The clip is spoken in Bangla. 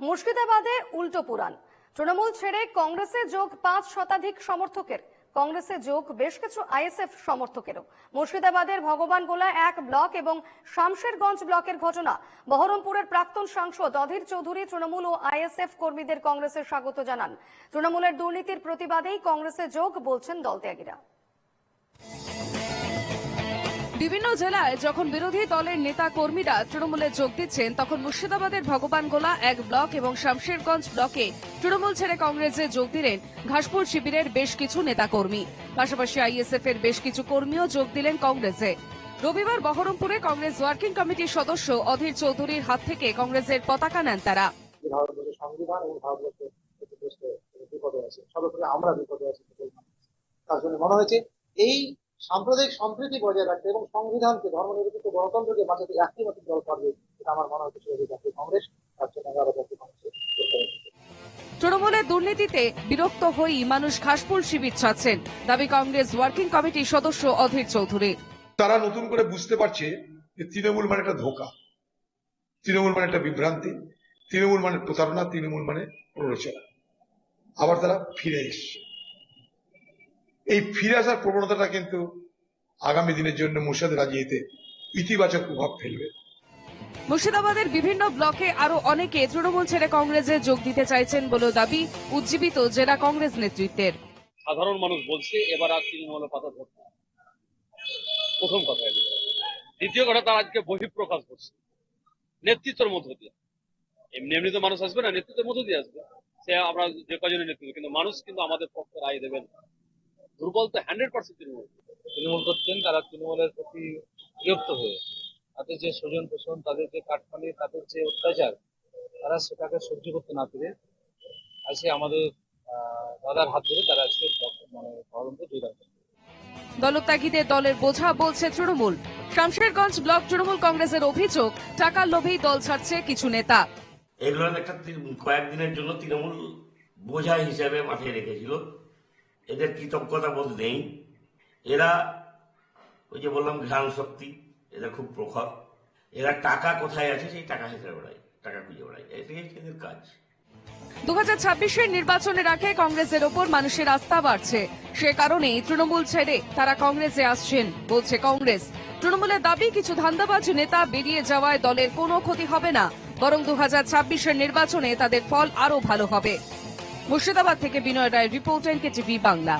মুর্শিদাবাদে উল্টো পুরাণ। তৃণমূল ছেড়ে কংগ্রেসে যোগ পাঁচ শতাধিক সমর্থকের। কংগ্রেসে যোগ বেশ কিছু আইএসএফ সমর্থকেরও। মুর্শিদাবাদের ভগবান গোলা এক ব্লক এবং শামশেরগঞ্জ ব্লকের ঘটনা। বহরমপুরের প্রাক্তন সাংসদ অধীর চৌধুরী, তৃণমূল ও আইএসএফ কর্মীদের কংগ্রেসে স্বাগত জানান। তৃণমূলের দুর্নীতির প্রতিবাদেই কংগ্রেসে যোগ বলছেন দলত্যাগীরা। বিভিন্ন জেলায় যখন বিরোধী দলের নেতা কর্মীরা তৃণমূলে যোগ দিচ্ছেন, তখন মুর্শিদাবাদের ভগবানগোলা এক ব্লক এবং শামশেরগঞ্জ ব্লকে তৃণমূল ছেড়ে কংগ্রেসে যোগ দিলেন ঘাসপুর শিবিরের বেশ কিছু নেতা কর্মী পাশাপাশি আইএসএফ এর বেশ কিছু কর্মীও যোগ দিলেন কংগ্রেসে। রবিবার বহরমপুরে কংগ্রেস ওয়ার্কিং কমিটির সদস্য অধীর চৌধুরীর হাত থেকে কংগ্রেসের পতাকা নেন তারা। আমরা বিপদে আছি তার জন্য মনে হয়েছে এই সাম্প্রদায়িক সম্প্রীতি বজায় রাখতে এবং সংবিধানকে ধর্মনিরপেক্ষ গণতন্ত্রকে বাঁচাতে একটি মাত্র দল পারবে এটা আমার মনে হচ্ছে সেটা জাতীয় কংগ্রেস জাতীয় কংগ্রেসের তৃণমূলের দুর্নীতিতে বিরক্ত হয়েই মানুষ ঘাসপুর শিবির ছাড়ছেন। দাবি কংগ্রেস ওয়ার্কিং কমিটির সদস্য অধীর চৌধুরী। তারা নতুন করে বুঝতে পারছে যে তৃণমূল মানে একটা ধোকা। তৃণমূল মানে একটা বিভ্রান্তি তৃণমূল মানে প্রতারণা তৃণমূল মানে প্ররোচনা। আবার তারা ফিরে এসছে। এই ফিরে আসার প্রবণতাটা কিন্তু আগামী দিনের জন্য মুর্শিদ রাজিয়েতে ইতিবাচক প্রভাব ফেলবে। মুর্শিদাবাদের বিভিন্ন ব্লকে আরও অনেকে তৃণমূল ছেড়ে কংগ্রেসে যোগ দিতে চাইছেন বলে দাবি উজ্জীবিত জেলা কংগ্রেস নেতৃত্বের। সাধারণ মানুষ বলছে এবার আর তৃণমূলের পাতা ধরতে প্রথম কথা দ্বিতীয় কথা তারা আজকে বহিঃপ্রকাশ করছে। নেতৃত্বের মধ্য দিয়ে। এমনি এমনি তো মানুষ আসবে না নেতৃত্বের মধ্য দিয়ে আসবে। সে আমরা যে কজনের নেতৃত্ব কিন্তু মানুষ কিন্তু আমাদের পক্ষে রায় দেবেন না। দুর্বল তো হান্ড্রেড পার্সেন্ট তৃণমূল। তৃণমূল করতেন তারা তৃণমূলের প্রতি বিরক্ত হয়ে তাদের যে স্বজন পোষণ তাদের যে কাঠমালি তাদের যে অত্যাচার তারা সেটাকে সহ্য করতে না পেরে আজকে আমাদের আহ, দাদার হাত ধরে তারা আজকে মানে বহরমপুর জয়লাভ। দলত্যাগীদের দলের বোঝা বলছে তৃণমূল। শামশেরগঞ্জ ব্লক তৃণমূল কংগ্রেসের অভিযোগ টাকার লোভেই দল ছাড়ছে কিছু নেতা। এগুলো একটা কয়েকদিনের জন্য তৃণমূল বোঝা হিসেবে মাথায় রেখেছিল। এদের কৃতজ্ঞতা বোধ নেই। এরা ওই যে বললাম, ঘ্রাণ শক্তি, এদের খুব প্রখর। এরা টাকা কোথায় আছে সেই টাকা হিসেবে বেড়ায় টাকা খুঁজে বেড়ায়। এটাই হচ্ছে এদের কাজ। দু হাজার ছাব্বিশের নির্বাচনের আগে কংগ্রেসের ওপর মানুষের আস্থা বাড়ছে। সে কারণেই তৃণমূল ছেড়ে তারা কংগ্রেসে আসছেন, বলছে কংগ্রেস। তৃণমূলের দাবি, কিছু ধান্দাবাজ নেতা বেরিয়ে যাওয়ায় দলের কোনো ক্ষতি হবে না। বরং দু হাজার নির্বাচনে তাদের ফল আরও ভালো হবে। মুর্শিদাবাদ থেকে Binoy Roy report NK TV Bangla.